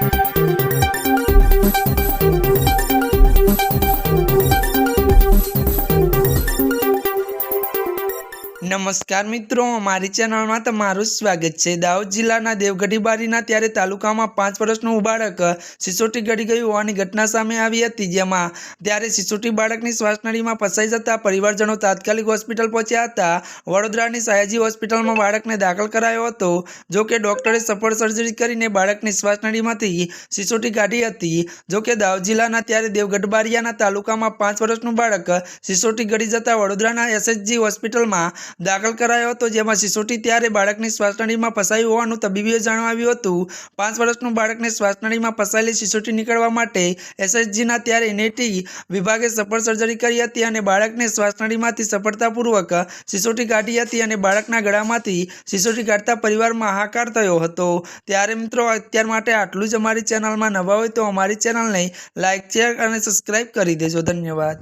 Thank you. નમસ્કાર મિત્રો, મારી ચેનલમાં તમારું સ્વાગત છે. દાહોદ જિલ્લાના દેવગઢી બારીના ત્યારે તાલુકામાં પાંચ વર્ષનું બાળક સિસોટી ગળી ગયું હોવાની ઘટના સામે આવી હતી, જેમાં ત્યારે સિસોટી બાળકની શ્વાસનળીમાં ફસાઈ જતા પરિવારજનો તાત્કાલિક હોસ્પિટલ પહોંચ્યા હતા. વડોદરાની સયાજી હોસ્પિટલમાં બાળકને દાખલ કરાયો હતો, જો કે ડોક્ટરે સફળ સર્જરી કરીને બાળકની શ્વાસનળીમાંથી સિસોટી કાઢી હતી. જો કે દાહોદ જિલ્લાના ત્યારે દેવગઢ બારિયાના તાલુકામાં પાંચ વર્ષનું બાળક સિસોટી ગળી જતા વડોદરાના એસએચજી હોસ્પિટલમાં દાખલ કરાયો હતો. જેમાં સિસોટી ત્યારે બાળકની શ્વાસનળીમાં ફસાયું હોવાનું તબીબીએ જણાવ્યું હતું. પાંચ વર્ષનું બાળકને શ્વાસનળીમાં ફસાયેલી સિસોટી નીકળવા માટે એસએચજીના ત્યારે નેટી વિભાગે સફળ સર્જરી કરી હતી અને બાળકને શ્વાસનળીમાંથી સફળતાપૂર્વક સિસોટી કાઢી હતી અને બાળકના ગળામાંથી સિસોટી કાઢતા પરિવારમાં હાહાકાર થયો હતો. ત્યારે મિત્રો, અત્યાર માટે આટલું જ અમારી ચેનલમાં નવા હોય તો અમારી ચેનલને લાઇક શેર અને સબસ્ક્રાઇબ કરી દેજો. ધન્યવાદ.